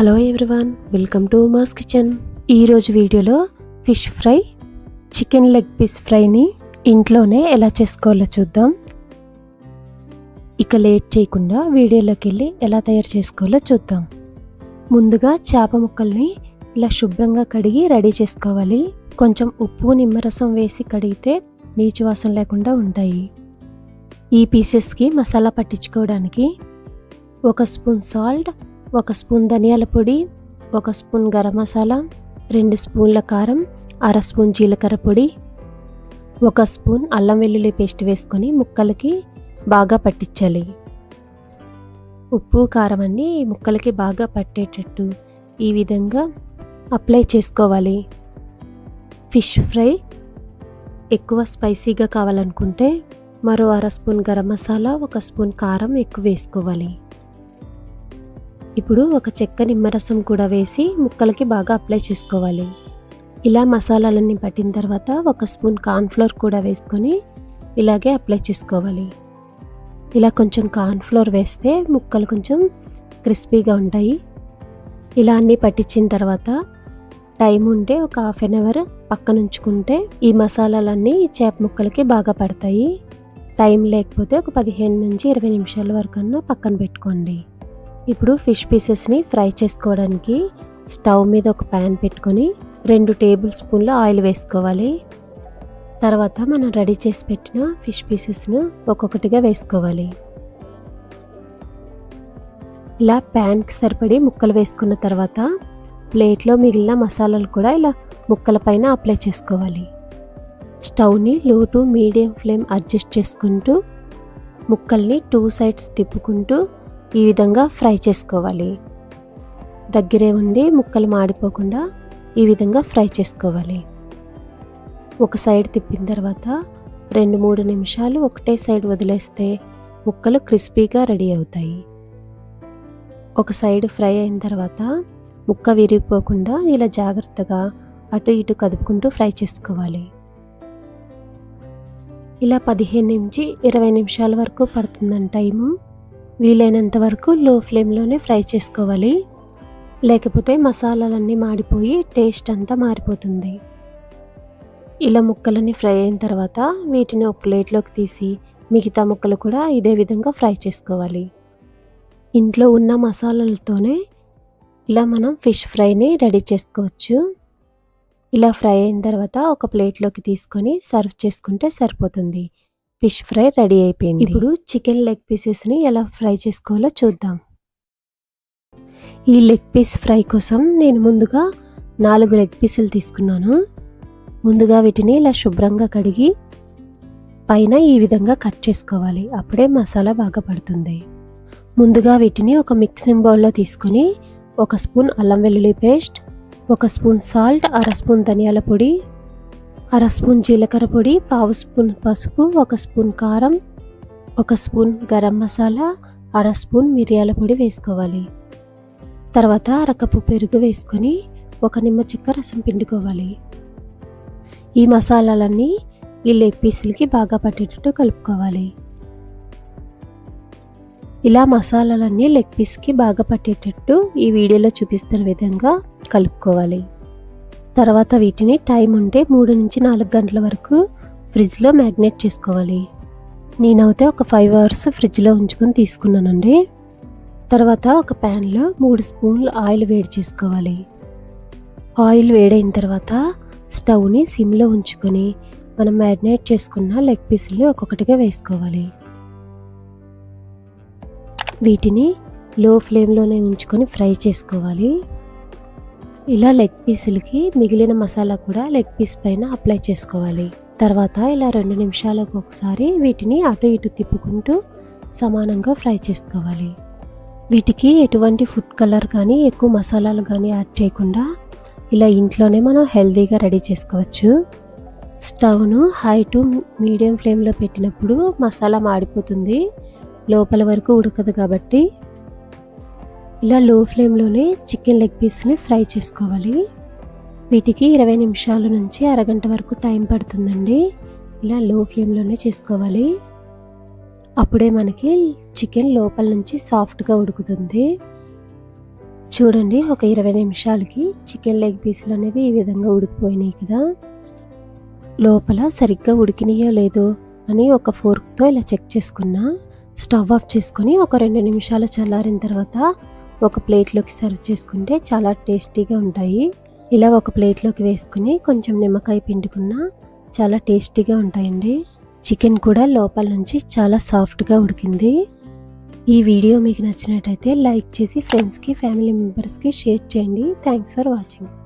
Hello everyone welcome to mass kitchen. ఈరోజు వీడియోలో fish fry chicken leg piece ఫ్రైని ఇంట్లోనే ఎలా చేసుకోవాలో చూద్దాం. ఇక లేట్ చేయకుండా వీడియోలోకి వెళ్ళి ఎలా తయారు చేసుకోవాలో చూద్దాం. ముందుగా చేప ముక్కల్ని ఇలా శుభ్రంగా కడిగి రెడీ చేసుకోవాలి. కొంచెం ఉప్పు నిమ్మరసం వేసి కడిగితే నీచు వాసన లేకుండా ఉంటాయి. ఈ పీసెస్కి మసాలా పట్టించుకోవడానికి ఒక స్పూన్ సాల్ట్ ఒక స్పూన్ ధనియాల పొడి ఒక స్పూన్ గరం మసాలా రెండు స్పూన్ల కారం అర స్పూన్ జీలకర్ర పొడి ఒక స్పూన్ అల్లం వెల్లుల్లి పేస్ట్ వేసుకొని ముక్కలకి బాగా పట్టించాలి. ఉప్పు కారం అన్ని ముక్కలకి బాగా పట్టేటట్టు ఈ విధంగా అప్లై చేసుకోవాలి. ఫిష్ ఫ్రై ఎక్కువ స్పైసీగా కావాలనుకుంటే మరో అర స్పూన్ గరం మసాలా ఒక స్పూన్ కారం ఎక్కువ వేసుకోవాలి. ఇప్పుడు ఒక చెక్క నిమ్మరసం కూడా వేసి ముక్కలకి బాగా అప్లై చేసుకోవాలి. ఇలా మసాలాలన్నీ పట్టిన తర్వాత ఒక స్పూన్ కార్న్ఫ్లోర్ కూడా వేసుకొని ఇలాగే అప్లై చేసుకోవాలి. ఇలా కొంచెం కార్న్ఫ్లోర్ వేస్తే ముక్కలు కొంచెం క్రిస్పీగా ఉంటాయి. ఇలా అన్నీ పట్టించిన తర్వాత టైం ఉంటే ఒక హాఫ్ అన్ అవర్ పక్కన ఉంచుకుంటే ఈ మసాలాలన్నీ చేప ముక్కలకి బాగా పడతాయి. టైం లేకపోతే ఒక పదిహేను నుంచి ఇరవై నిమిషాల వరకు పక్కన పెట్టుకోండి. ఇప్పుడు ఫిష్ పీసెస్ని ఫ్రై చేసుకోవడానికి స్టవ్ మీద ఒక ప్యాన్ పెట్టుకొని రెండు టేబుల్ స్పూన్ల ఆయిల్ వేసుకోవాలి. తర్వాత మనం రెడీ చేసి పెట్టిన ఫిష్ పీసెస్ను ఒక్కొక్కటిగా వేసుకోవాలి. ఇలా ప్యాన్కి సరిపడి ముక్కలు వేసుకున్న తర్వాత ప్లేట్లో మిగిలిన మసాలాలు కూడా ఇలా ముక్కల పైన అప్లై చేసుకోవాలి. స్టవ్ని లో టు మీడియం ఫ్లేమ్ అడ్జస్ట్ చేసుకుంటూ ముక్కల్ని టూ సైడ్స్ తిప్పుకుంటూ ఈ విధంగా ఫ్రై చేసుకోవాలి. దగ్గరే ఉండి ముక్కలు మాడిపోకుండా ఈ విధంగా ఫ్రై చేసుకోవాలి. ఒక సైడ్ తిప్పిన తర్వాత రెండు మూడు నిమిషాలు ఒకటే సైడ్ వదిలేస్తే ముక్కలు క్రిస్పీగా రెడీ అవుతాయి. ఒక సైడ్ ఫ్రై అయిన తర్వాత ముక్క విరిగిపోకుండా ఇలా జాగ్రత్తగా అటు ఇటు కదుపుకుంటూ ఫ్రై చేసుకోవాలి. ఇలా పదిహేను నుంచి ఇరవై నిమిషాల వరకు పడుతుందని టైము వీలైనంత వరకు లో ఫ్లేమ్లోనే ఫ్రై చేసుకోవాలి. లేకపోతే మసాలాలన్నీ మాడిపోయి టేస్ట్ అంతా మారిపోతుంది. ఇలా ముక్కలన్నీ ఫ్రై అయిన తర్వాత వీటిని ఒక ప్లేట్లోకి తీసి మిగతా ముక్కలు కూడా ఇదే విధంగా ఫ్రై చేసుకోవాలి. ఇంట్లో ఉన్న మసాలాలతోనే ఇలా మనం ఫిష్ ఫ్రైని రెడీ చేసుకోవచ్చు. ఇలా ఫ్రై అయిన తర్వాత ఒక ప్లేట్లోకి తీసుకొని సర్వ్ చేసుకుంటే సరిపోతుంది. ఫిష్ ఫ్రై రెడీ అయిపోయింది. ఇప్పుడు చికెన్ లెగ్ పీసెస్ని ఎలా ఫ్రై చేసుకోవాలో చూద్దాం. ఈ లెగ్ పీస్ ఫ్రై కోసం నేను ముందుగా నాలుగు లెగ్ పీసులు తీసుకున్నాను. ముందుగా వీటిని ఇలా శుభ్రంగా కడిగి పైన ఈ విధంగా కట్ చేసుకోవాలి. అప్పుడే మసాలా బాగా పడుతుంది. ముందుగా వీటిని ఒక మిక్సింగ్ బౌల్లో తీసుకొని ఒక స్పూన్ అల్లం వెల్లుల్లి పేస్ట్ ఒక స్పూన్ సాల్ట్ అర స్పూన్ ధనియాల పొడి అర స్పూన్ జీలకర్ర పొడి పావు స్పూన్ పసుపు ఒక స్పూన్ కారం ఒక స్పూన్ గరం మసాలా అర స్పూన్ మిరియాల పొడి వేసుకోవాలి. తర్వాత అరకప్పు పెరుగు వేసుకొని ఒక నిమ్మ చెక్క రసం పిండుకోవాలి. ఈ మసాలాలన్నీ ఈ లెగ్ పీసులకి బాగా పట్టేటట్టు కలుపుకోవాలి. ఇలా మసాలాలన్నీ లెగ్ పీస్కి బాగా పట్టేటట్టు ఈ వీడియోలో చూపిస్తున్న విధంగా కలుపుకోవాలి. తర్వాత వీటిని టైం ఉంటే మూడు నుంచి నాలుగు గంటల వరకు ఫ్రిడ్జ్లో మ్యాగ్నేట్ చేసుకోవాలి. నేనైతే ఒక ఫైవ్ అవర్స్ ఫ్రిడ్జ్లో ఉంచుకొని తీసుకున్నానండి. తర్వాత ఒక ప్యాన్లో మూడు స్పూన్లు ఆయిల్ వేడి చేసుకోవాలి. ఆయిల్ వేడైన తర్వాత స్టవ్ని సిమ్లో ఉంచుకొని మనం మ్యారినేట్ చేసుకున్న లెగ్ పీసులు ఒక్కొక్కటిగా వేసుకోవాలి. వీటిని లో ఫ్లేమ్లోనే ఉంచుకొని ఫ్రై చేసుకోవాలి. ఇలా లెగ్ పీసులకి మిగిలిన మసాలా కూడా లెగ్ పీస్ పైన అప్లై చేసుకోవాలి. తర్వాత ఇలా రెండు నిమిషాలకు ఒకసారి వీటిని అటు ఇటు తిప్పుకుంటూ సమానంగా ఫ్రై చేసుకోవాలి. వీటికి ఎటువంటి ఫుడ్ కలర్ కానీ ఎక్కువ మసాలాలు కానీ యాడ్ చేయకుండా ఇలా ఇంట్లోనే మనం హెల్తీగా రెడీ చేసుకోవచ్చు. స్టవ్ను హై టు మీడియం ఫ్లేమ్లో పెట్టినప్పుడు మసాలా మాడిపోతుంది. లోపల వరకు ఉడకదు కాబట్టి ఇలా లో ఫ్లేమ్లోనే చికెన్ లెగ్ పీస్ని ఫ్రై చేసుకోవాలి. వీటికి ఇరవై నిమిషాల నుంచి అరగంట వరకు టైం పడుతుందండి. ఇలా లో ఫ్లేమ్లోనే చేసుకోవాలి. అప్పుడే మనకి చికెన్ లోపల నుంచి సాఫ్ట్గా ఉడుకుతుంది. చూడండి ఒక ఇరవై నిమిషాలకి చికెన్ లెగ్ పీసులు అనేవి ఈ విధంగా ఉడికిపోయినాయి కదా. లోపల సరిగ్గా ఉడికినాయో లేదో అని ఒక ఫోర్క్తో ఇలా చెక్ చేసుకున్నా. స్టవ్ ఆఫ్ చేసుకొని ఒక రెండు నిమిషాలు చల్లారిన తర్వాత ఒక ప్లేట్లోకి సర్వ్ చేసుకుంటే చాలా టేస్టీగా ఉంటాయి. ఇలా ఒక ప్లేట్లోకి వేసుకుని కొంచెం నిమ్మకాయ పిండుకున్న చాలా టేస్టీగా ఉంటాయండి. చికెన్ కూడా లోపల నుంచి చాలా సాఫ్ట్గా ఉడికింది. ఈ వీడియో మీకు నచ్చినట్టయితే లైక్ చేసి ఫ్రెండ్స్కి ఫ్యామిలీ మెంబర్స్కి షేర్ చేయండి. Thanks for watching